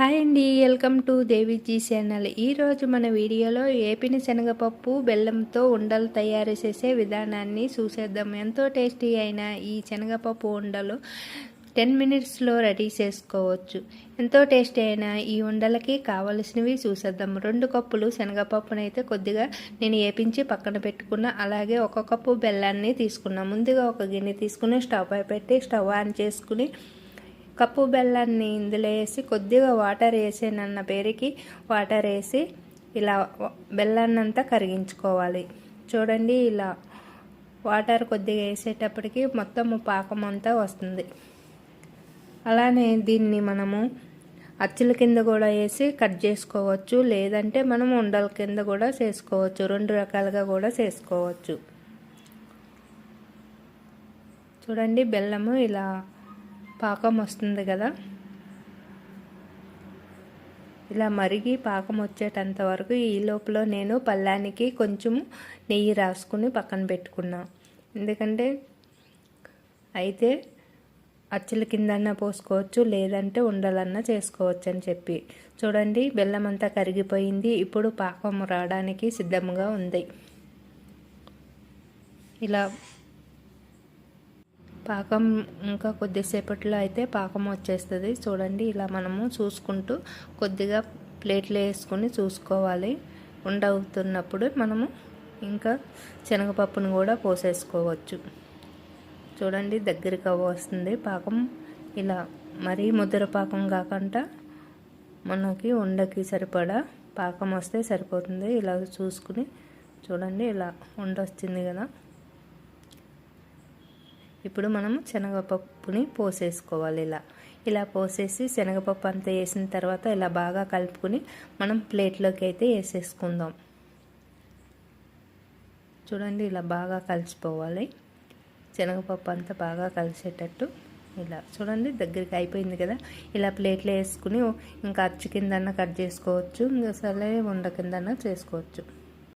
Hi అండి welcome to Deviji channel. ఈరోజు మన వీడియోలో ఏపిన శనగపప్పు బెల్లంతో ఉండలు తయారు చేసే విధానాన్ని చూసేద్దాం. ఎంతో టేస్టీ అయిన ఈ శనగపప్పు ఉండలు టెన్ మినిట్స్లో రెడీ చేసుకోవచ్చు. ఎంతో టేస్టీ అయిన ఈ ఉండలకి కావలసినవి చూసేద్దాం. రెండు కప్పులు శనగపప్పునైతే కొద్దిగా నేను ఏపించి పక్కన పెట్టుకున్న అలాగే ఒక కప్పు బెల్లాన్ని తీసుకున్నా. ముందుగా ఒక గిన్నె తీసుకుని స్టవ్ పెట్టి స్టవ్ ఆన్ చేసుకుని కప్పు బెల్లాన్ని ఇందులో వేసి కొద్దిగా వాటర్ వేసేనన్న పేరుకి వాటర్ వేసి ఇలా బెల్లాన్నంతా కరిగించుకోవాలి. చూడండి ఇలా వాటర్ కొద్దిగా వేసేటప్పటికి మొత్తం పాకం అంతా వస్తుంది. అలానే దీన్ని మనము అచ్చుల కింద కూడా వేసి కట్ చేసుకోవచ్చు. లేదంటే మనం ఉండల కింద కూడా చేసుకోవచ్చు. రెండు రకాలుగా కూడా చేసుకోవచ్చు. చూడండి బెల్లము ఇలా పాకం వస్తుంది కదా. ఇలా మరిగి పాకం వచ్చేటంత వరకు ఈ లోపల నేను పళ్ళానికి కొంచెం నెయ్యి రాసుకుని పక్కన పెట్టుకున్నా. ఎందుకంటే అయితే అచ్చుల కిందన్నా పోసుకోవచ్చు లేదంటే ఉండలన్నా చేసుకోవచ్చు అని చెప్పి. చూడండి బెల్లం అంతా కరిగిపోయింది. ఇప్పుడు పాకం రావడానికి సిద్ధంగా ఉంది. ఇలా పాకం ఇంకా కొద్దిసేపట్లో అయితే పాకం వచ్చేస్తుంది. చూడండి ఇలా మనము చూసుకుంటూ కొద్దిగా ప్లేట్లో వేసుకొని చూసుకోవాలి. ఉండవుతున్నప్పుడు మనము ఇంకా శనగపప్పును కూడా పోసేసుకోవచ్చు. చూడండి దగ్గరికి వస్తుంది పాకం. ఇలా మరీ ముద్ర పాకం కాకుండా మనకి ఉండకి సరిపడా పాకం వస్తే సరిపోతుంది. ఇలా చూసుకుని చూడండి ఇలా ఉండొచ్చింది కదా. ఇప్పుడు మనం శనగపప్పుని పోసేసుకోవాలి ఇలా. ఇలా పోసేసి శనగపప్పు అంతా వేసిన తర్వాత ఇలా బాగా కలుపుకొని మనం ప్లేట్లోకి అయితే వేసేసుకుందాం. చూడండి ఇలా బాగా కలిసిపోవాలి. శనగపప్పు అంతా బాగా కలిసేటట్టు ఇలా. చూడండి దగ్గరికి అయిపోయింది కదా. ఇలా ప్లేట్లో వేసుకుని ఇంకా అచ్చు కిందన్నా కట్ చేసుకోవచ్చు. ఇంకా సరే ఉండ కిందన్నా చేసుకోవచ్చు.